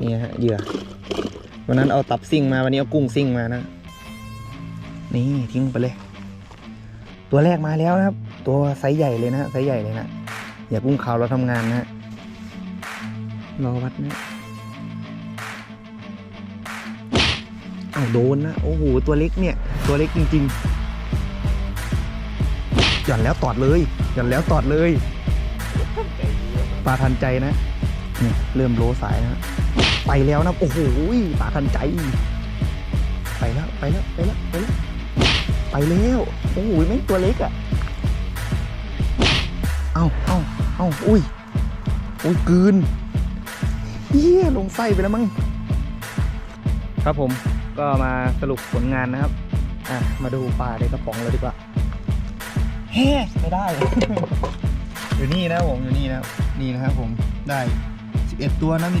นี่ฮะเหยื่อวันนั้นเอาตับซิ่งมาวันนี้เอากุ้งซิ่งมานะนี่ทิ้งไปเลย ตัวแรกมาแล้วนะครับ ตัวไซส์ใหญ่เลยนะไซส์ใหญ่เลยนะอย่ากุ้งขาวเราทำงานนะรอวัดนะเอาโดนนะโอ้โหตัวเล็กเนี่ย ตัวเล็กจริงๆหย่อนแล้วตอดเลยหย่อนแล้วตอดเลยปลาทันใจนะ นี่เริ่มโลสายนะไปแล้วนะโอ้โหปลาทันใจ ไปแล้วไปแล้วไปแล้วไปแล้วไปแล้วโอ้โหแม่งตัวเล็กอะ่ะเอาเอาเอาอุ้ยอุ้ยกืนเฮียลงไส้ไปแล้วมั้งครับผมก็มาสรุปผลงานนะครับ อะ มาดูปลาในกระป๋องเลยดีกว่าเฮ้ไม่ได้ อยู่นี่นะผมอยู่นี่นะนี่นะครับผมได้ 11ตัวนะมี